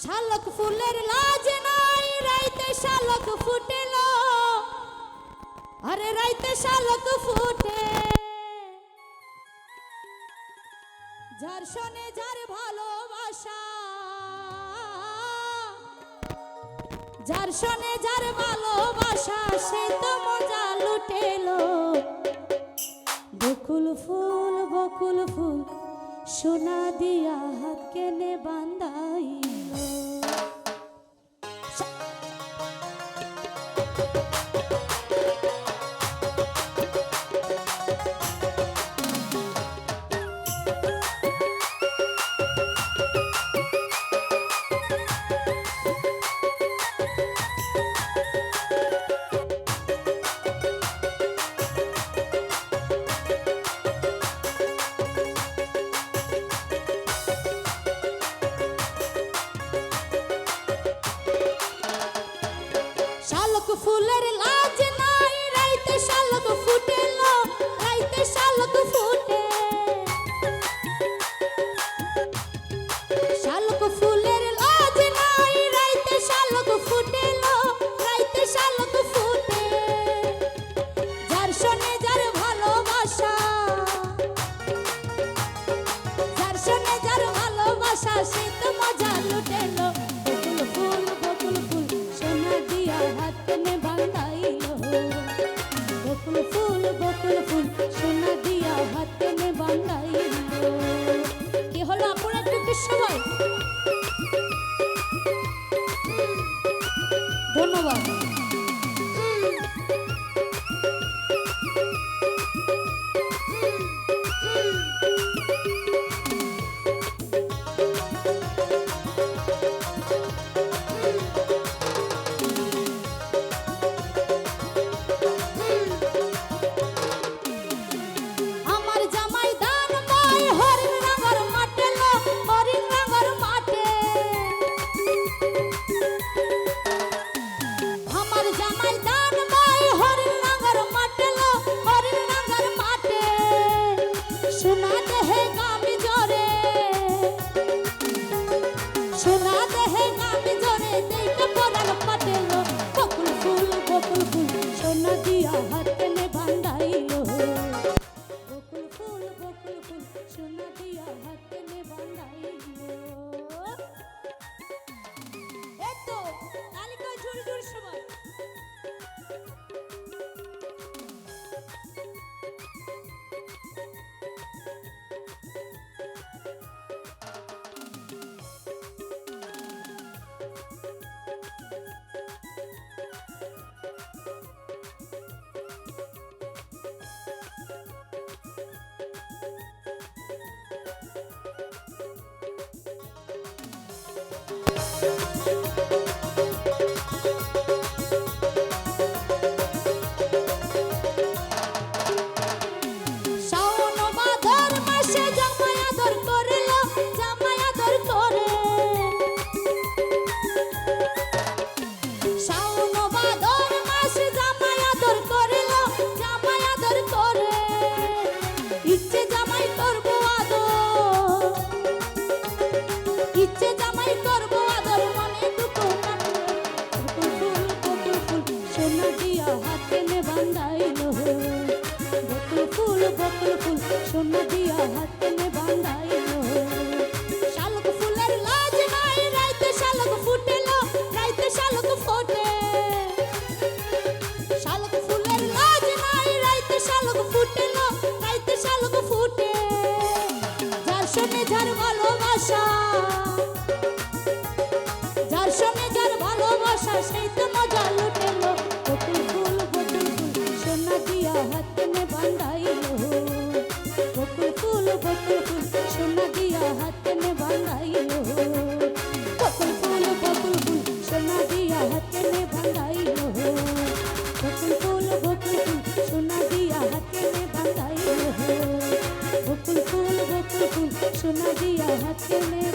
শালক ফুলের লাজ নাই, রাইতে শালক ফুটেল। আরে রাইতে শালক ফুটে। যার শোনে যার ভালোবাসা, যার শোনে যার ভালোবাসা, সে তো মজা লুটেলো। বকুল ফুল বকুল ফুল সোনা দিয়া হাত কেনে বান্দাইল শালক ফুলের লাজ নাই, রাইতে শালক ফুটেল, রাইতে শালক ফুটে। শালক ফুলের লাজ নাই, রাইতে শালক ফুটেল, রাইতে শালক ফুটে। যার শোনে যার ভালোবাসা, যার শোনে যার ভালোবাসা, সে তো মজা ধন্যবাদ। সোনা দিয়া হাতে সোনা দিয়া হাতে নে বান্ধাইলো। শালক ফুলের লাজ নাই, রাইতে শালক ফুটেলো, রাইতে শালক ফোটে। শালক ফুলের লাজ নাই, রাইতে শালক ফুটেলো, রাইতে শালক ফুটে। যার সঙ্গে যার ভালোবাসা, যার ফুল, সোনা দিয়া হাতে নে বান্ধাইলো। সোনা দিয়া হাতে নে